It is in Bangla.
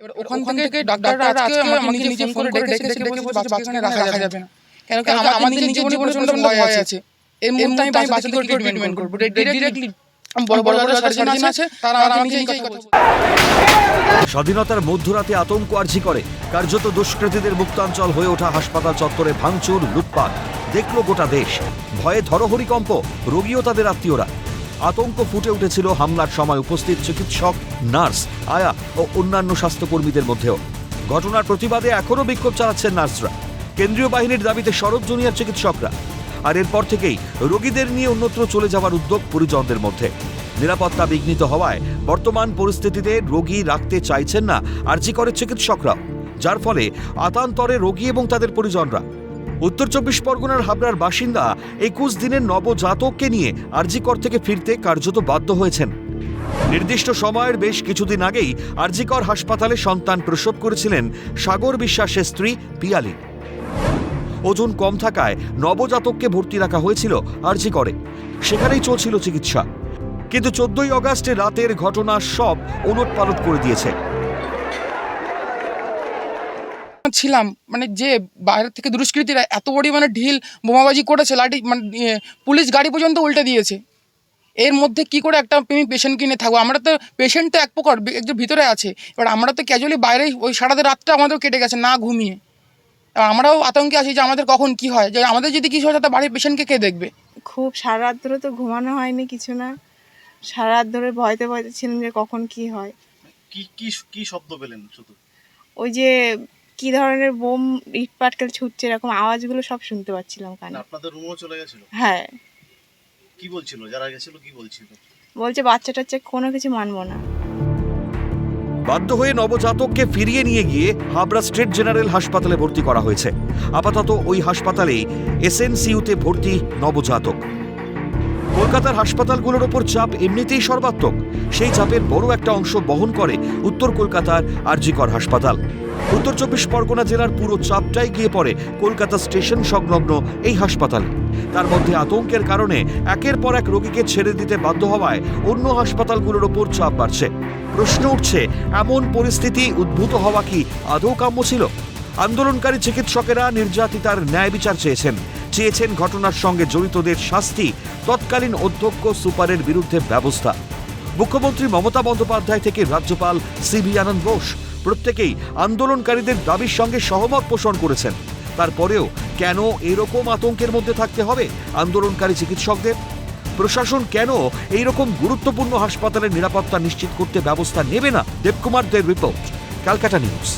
এবার ওখান থেকে ডাক্তাররা আজকে আমাকে নিজে ফোন করে ডেকেছে ডেকে বলেছে বাচ্চাকে রাখা যাবে না। কেন কি আমাদের নিজের জীবনে প্রচণ্ড ভয় আছে। এর মধ্যে আমি বাচ্চাকে ট্রিটমেন্ট করব। ডিরেক্টলি বড় বড় বড় সার্জন আছে তারা আমাকে নিজেই কথা স্বাধীনতার মধ্যরাতে আতঙ্ক আর্জি করে কার্যত দুষ্কৃতীদের মুক্তাঞ্চল হয়ে ওঠা হাসপাতাল চত্বরে ভাঙচুর লুটপাট। দেখল গোটা দেশ। ভয়ে ধরহরিকম্প রোগীও তাদের আত্মীয়রা। আতঙ্ক ফুটে উঠেছিল হামলার সময় উপস্থিত চিকিৎসক, নার্স, আয়া ও অন্যান্য স্বাস্থ্যকর্মীদের মধ্যেও। ঘটনার প্রতিবাদে এখনও বিক্ষোভ চালাচ্ছেন নার্সরা। কেন্দ্রীয় বাহিনীর দাবিতে সরব জুনিয়র চিকিৎসকরা। আর এরপর থেকেই রোগীদের নিয়ে অন্যত্র চলে যাওয়ার উদ্যোগ পরিজনদের মধ্যে। নিরাপত্তা বিঘ্নিত হওয়ায় বর্তমান পরিস্থিতিতে রোগী রাখতে চাইছেন না আর্জি করে চিকিৎসকরাও। যার ফলে আতান্তরে রোগী এবং তাদের পরিজনরা। উত্তর চব্বিশ পরগনার হাবড়ার বাসিন্দা একুশ দিনের নবজাতককে নিয়ে আরজিকর থেকে ফিরতে কার্যত বাধ্য হয়েছেন। নির্দিষ্ট সময়ের বেশ কিছুদিন আগেই আরজিকর হাসপাতালে সন্তান প্রসব করেছিলেন সাগর বিশ্বাসের স্ত্রী পিয়ালি। ওজন কম থাকায় নবজাতককে ভর্তি রাখা হয়েছিল আরজি করে সেখানেই চলছিল চিকিৎসা। কিন্তু চোদ্দই অগাস্টে রাতের ঘটনা সব ওলট পালট করে দিয়েছে। ছিলাম মানে যে বাইরে থেকে দুষ্কৃতীরা এত পরিমাণে ঢিল বোমাবাজি করেছে লাঠি মানে পুলিশ গাড়ি পর্যন্ত উল্টে দিয়েছে। এর মধ্যে কি করে একটা আমি পেশেন্ট কিনে থাকব? আমরা তো পেশেন্ট তো এক প্রকার একজন ভিতরে আছে। এবার আমরা তো ক্যাজুয়ালি বাইরে ওই সারাদের রাতটা আমাদের কেটে গেছে না ঘুমিয়ে। এবার আমরাও আতঙ্কে আছি যে আমাদের কখন কি হয় যে আমাদের যদি কিছু হয় তাহলে বাড়ির পেশেন্টকে কে দেখবে? খুব সারা রাত ধরে তো ঘুমানো হয়নি কিছু না। সারা রাত ধরে ভয়তে ভয়তে ছিলাম যে কখন কি হয়। কি কি কি শব্দ পেলেন শুধু? ওই যে কি ধরনের বোম ইট পাটকেল ছুটছে এরকম আওয়াজগুলো সব শুনতে পাচ্ছিলাম না, কানে আপনাদের রুমও চলে গেছিল? হ্যাঁ। কি বলছিল? যারা গেছিল কি বলছিল? বলছে বাচ্চা টাচ্চা কোনো কিছু মানবো না। বাধ্য হয়ে নবজাতককে ফিরিয়ে নিয়ে গিয়ে হাবড়া স্টেট জেনারেল হাসপাতালে ভর্তি করা হয়েছে। আপাতত ওই হাসপাতালেই এসএনসিইউতে ভর্তি নবজাতক। কলকাতার হাসপাতালগুলোর ওপর চাপ এমনিতেই সর্বাত্মক। সেই চাপের বড় একটা অংশ বহন করে উত্তর কলকাতার আরজিকর হাসপাতাল। উত্তর চব্বিশ পরগনা জেলার পুরো চাপটাই গিয়ে পড়ে কলকাতা স্টেশন সংলগ্ন এই হাসপাতালে। তার মধ্যে আতঙ্কের কারণে একের পর এক রোগীকে ছেড়ে দিতে বাধ্য হওয়ায় অন্য হাসপাতালগুলোর ওপর চাপ বাড়ছে। প্রশ্ন উঠছে, এমন পরিস্থিতি উদ্ভূত হওয়া কি আদৌ কাম্য ছিল? আন্দোলনকারী চিকিৎসকেরা নির্যাতিতার ন্যায় বিচার চেয়েছেন। চেয়েছেন ঘটনার সঙ্গে জড়িতদের শাস্তি, তৎকালীন অধ্যক্ষ সুপারের বিরুদ্ধে ব্যবস্থা। মুখ্যমন্ত্রী মমতা বন্দ্যোপাধ্যায় থেকে রাজ্যপাল সিবি আনন্দ বোস প্রত্যেকেই আন্দোলনকারীদের দাবির সঙ্গে সহমত পোষণ করেছেন। তারপরেও কেন এরকম আতঙ্কের মধ্যে থাকতে হবে আন্দোলনকারী চিকিৎসকদের? প্রশাসন কেন এই রকম গুরুত্বপূর্ণ হাসপাতালের নিরাপত্তা নিশ্চিত করতে ব্যবস্থা নেবে না? দেবকুমার দের রিপোর্ট, ক্যালকাটা নিউজ।